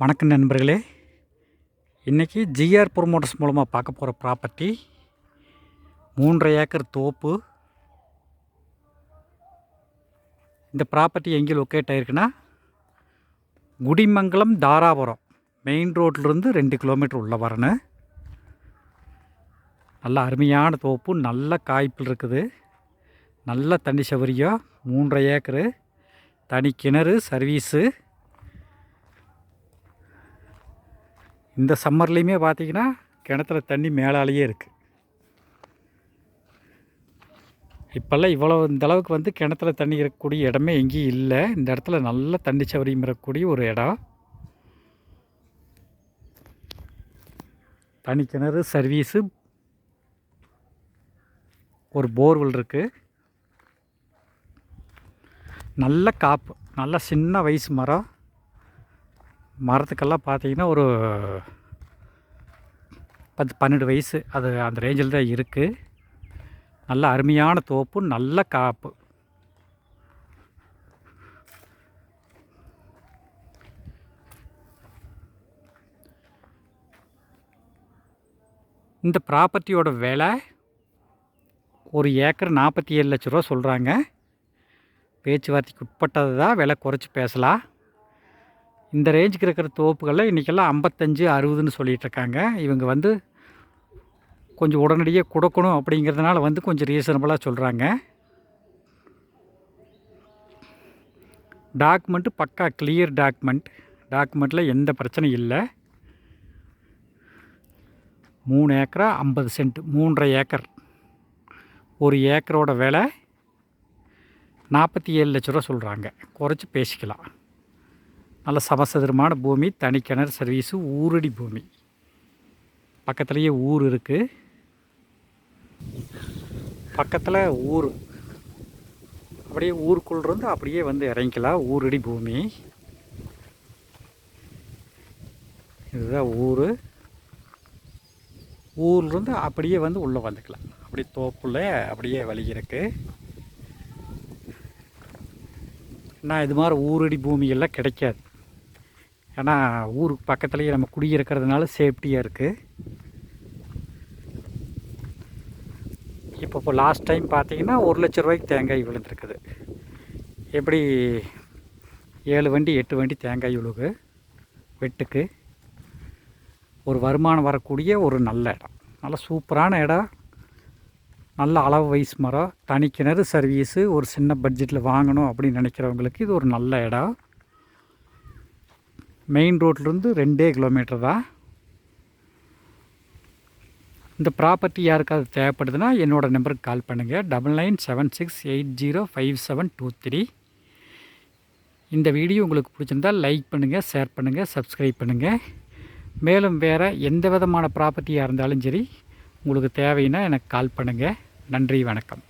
வணக்கம் நண்பர்களே. இன்றைக்கி ஜிஆர் ப்ரொமோட்டர்ஸ் மூலமாக பார்க்க போகிற ப்ராப்பர்ட்டி மூன்றரை ஏக்கர் தோப்பு. இந்த ப்ராப்பர்ட்டி எங்கே லொக்கேட் ஆகிருக்குன்னா குடிமங்கலம் தாராபுரம். மெயின் ரோட்லேருந்து ரெண்டு கிலோமீட்டர் உள்ளே வரணும் நல்ல அருமையான தோப்பு நல்ல காய்ப்பில் இருக்குது. நல்ல தண்ணி சௌகரியம் மூன்றரை ஏக்கரு. தனி கிணறு சர்வீஸு இந்த சம்மர்லேயுமே பார்த்தீங்கன்னா கிணத்துல தண்ணி மேலாலேயே இருக்குது இப்போல்லாம் இவ்வளோ இந்த அளவுக்கு வந்து கிணத்துல தண்ணி இருக்கக்கூடிய இடமே எங்கேயும் இல்லை. இந்த இடத்துல நல்ல தண்ணி சௌரியம் இருக்கக்கூடிய ஒரு இடம். தனி கிணறு சர்வீஸு ஒரு போர்வெல் இருக்குது நல்ல காப்பு நல்ல சின்ன வயசு மரம். மரத்துக்கெல்லாம் பார்த்தீங்கன்னா ஒரு பத்து பன்னெண்டு வயசு. அது அந்த ரேஞ்சில் தான் இருக்குது நல்ல அருமையான தோப்பு நல்ல காப்பு. இந்த ப்ராப்பர்ட்டியோட விலை ஒரு ஏக்கர் நாற்பத்தி ஏழு லட்ச ரூபா சொல்கிறாங்க பேச்சுவார்த்தைக்கு உட்பட்டது தான். விலை குறைச்சி பேசலாம். இந்த ரேஞ்சுக்கு இருக்கிற தோப்புகளில் இன்றைக்கெல்லாம் ஐம்பத்தஞ்சு அறுபதுன்னு சொல்லிகிட்ருக்காங்க இவங்க வந்து கொஞ்சம் உடனடியாக கொடுக்கணும் அப்படிங்கிறதுனால வந்து கொஞ்சம் ரீசனபுளாக சொல்கிறாங்க டாக்குமெண்ட்டு பக்கா கிளியர் டாக்குமெண்ட் டாக்குமெண்ட்டில் எந்த பிரச்சனையும் இல்லை. மூணு ஏக்கரா ஐம்பது சென்ட். மூன்றரை ஏக்கர். ஒரு ஏக்கரோட விலை நாற்பத்தி ஏழு லட்ச ரூபா சொல்கிறாங்க குறைச்சி பேசிக்கலாம். நல்ல சமசதுரமான பூமி தனி கிணறு சர்வீஸு ஊரடி பூமி. பக்கத்துலேயே ஊர் இருக்குது பக்கத்தில் ஊர். அப்படியே ஊருக்குள்ளேருந்து அப்படியே வந்து இறங்கிக்கலாம். ஊரடி பூமி. இதுதான் ஊர். ஊர்லேருந்து அப்படியே வந்து உள்ளே வந்துக்கலாம். அப்படி தோப்புள்ள அப்படியே வழி இருக்குது நான் இது மாதிரி ஊரடி பூமியெல்லாம் கிடைக்காது. ஏன்னா ஊருக்கு பக்கத்துலேயே நம்ம குடியிருக்கிறதுனால சேஃப்டியாக இருக்குது இப்போ இப்போ லாஸ்ட் டைம் பார்த்தீங்கன்னா ஒரு லட்ச ரூபாய்க்கு தேங்காய் விழுந்துருக்குது. எப்படி ஏழு வண்டி எட்டு வண்டி தேங்காய் விழுகு வெட்டுக்கு. ஒரு வருமானம் வரக்கூடிய ஒரு நல்ல இடம். நல்ல சூப்பரான இடம். நல்ல அளவு வயசு மரம். தனி கிணறு சர்வீஸு ஒரு சின்ன பட்ஜெட்டில் வாங்கணும் அப்படின்னு நினைக்கிறவங்களுக்கு இது ஒரு நல்ல இடம். மெயின் ரோட்லேருந்து ரெண்டே கிலோமீட்டர் தான். இந்த ப்ராப்பர்ட்டி யாருக்காவது தேவைப்படுதுன்னா என்னோடய நம்பருக்கு கால் பண்ணுங்கள் double nine seven six eight zero five seven two three இந்த வீடியோ உங்களுக்கு பிடிச்சிருந்தால் லைக் பண்ணுங்கள் ஷேர் பண்ணுங்கள் சப்ஸ்கிரைப் பண்ணுங்கள் மேலும் வேறு எந்த விதமான ப்ராப்பர்ட்டியாக இருந்தாலும் சரி உங்களுக்கு தேவைன்னா எனக்கு கால் பண்ணுங்கள் நன்றி வணக்கம்.